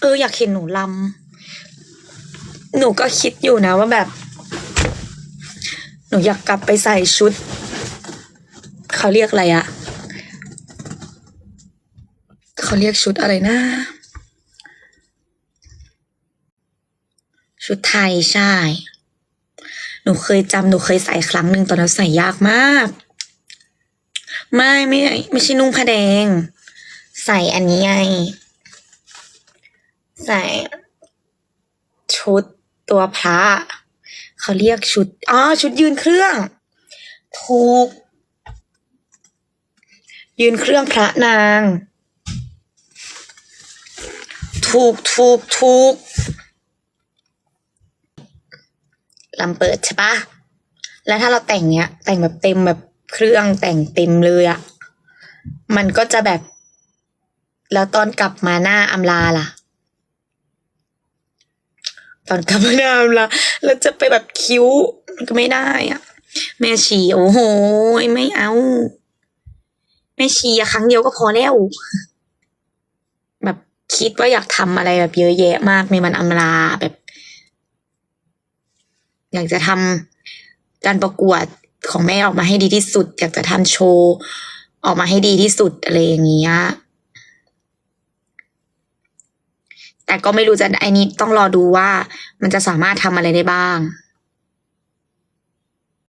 เอออยากเห็นหนูลำหนูก็คิดอยู่นะว่าแบบ หนูอยากกลับไปใส่ชุด เขาเรียกอะไรอะเขาเรียกชุดอะไรนะ ชุดไทยใช่ หนูเคยจำหนูเคยใส่ครั้งหนึ่งตอนนั้นใส่ยากมาก ไม่ไม่ไม่ใช่นุ่งผ้าแดง ใส่อันนี้ไง ใส่ชุดตัวพระเขาเรียกชุดอ๋อชุดยืนเครื่อง ถูก ยืนเครื่องพระนาง ถูกถูกถูกลำเปิดใช่ปะแล้วถ้าเราแต่งเนี้ย แต่งแบบเต็มแบบเครื่องแต่งเต็มเลยอะมันก็จะแบบ แล้วตอนกลับมาหน้าอำลาล่ะ ตอนกลับมาหน้าอำลาแล้วจะไปแบบคิ้วมันก็ไม่ได้อะแม่ชีโอ้โหไม่เอา แม่ชีครั้งเดียวก็พอแล้ว แบบคิดว่าอยากทำอะไรแบบเยอะแยะมากในมันอำลาแบบ อยากจะทำการประกวดของแม่ออกมาให้ดีที่สุด อยากจะทำโชว์ ออกมาให้ดีที่สุดอะไรอย่างเงี้ย แต่ก็ไม่รู้จะไอ้นี้ต้องรอดูว่ามันจะสามารถทำอะไรได้บ้าง